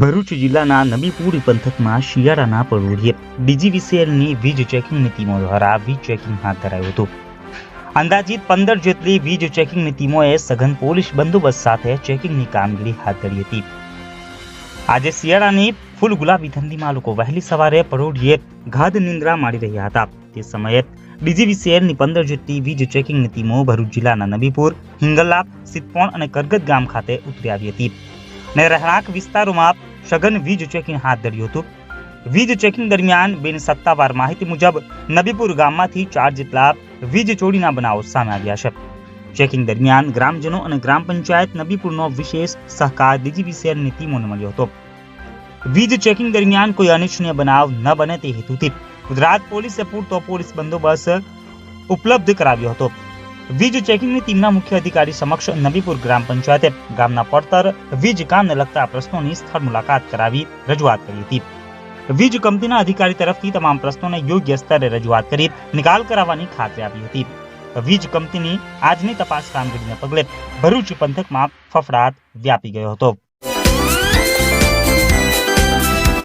ભરૂચ જિલ્લાના નબીપુર પંથકમાં શિયાળાના પરોઢિયે ડીજીવીસીએલની વીજ ચેકિંગની ટીમો દ્વારા વીજ ચેકિંગ હાથ ધરાયું હતું. અંદાજિત પંદર જેટલી વીજ ચેકિંગની ટીમોએ સઘન પોલીસ બંદોબસ્ત સાથે ચેકિંગની કામગીરી હાથ ધરી હતી. આજે શિયાળાની ફૂલ ગુલાબી ઠંડીમાં લોકો વહેલી સવારે પરોઢિયે ગાઢ નિંદ્રા માણી રહ્યા હતા. તે સમયે ડીજીવીસીએલની પંદર જેટલી વીજ ચેકિંગની ટીમો ભરૂચ જિલ્લાના નબીપુર હિંગલા સિદ્ધપોણ અને કરગત ગામ ખાતે ઉતરી આવી હતી. અને રહેણાંક વિસ્તારોમાં સઘન વીજ ચેકિંગ હાથ ધર્યું હતું. વીજ ચેકિંગ દરમિયાન બિન સત્તાવાર માહિતી મુજબ નબીપુર ગામમાંથી ચાર જેટલા વીજ ચોરીના બનાવો સામે આવ્યા છે. ચેકિંગ દરમિયાન ગ્રામજનો અને ગ્રામ પંચાયત નબીપુરનો વિશેષ સહકાર ડીજીવીસીએલની ટીમોને મળ્યો હતો. વીજ ચેકિંગ દરમિયાન કોઈ અનિચ્છનીય બનાવ ન બને તે હેતુથી ગુજરાત પોલીસે પૂરતો પોલીસ બંદોબસ્ત ઉપલબ્ધ કરાવ્યો હતો. વીજ ચેકિંગની ટીમના મુખ્ય અધિકારી સમક્ષ નબીપુર ગ્રામ પંચાયતે ગામના પડતર વીજ કામને લગતા પ્રશ્નોની સ્થળ મુલાકાત કરાવી રજૂઆત કરી હતી. વીજ કંપનીના અધિકારી તરફથી તમામ પ્રશ્નોને યોગ્ય સ્તરે રજૂઆત કરી નિકાલ કરાવવાની ખાતરી આપી હતી. વીજ કંપનીની આજની તપાસ કામગીરીને પગલે ભરૂચ પંથકમાં ફફડાટ વ્યાપી ગયો હતો.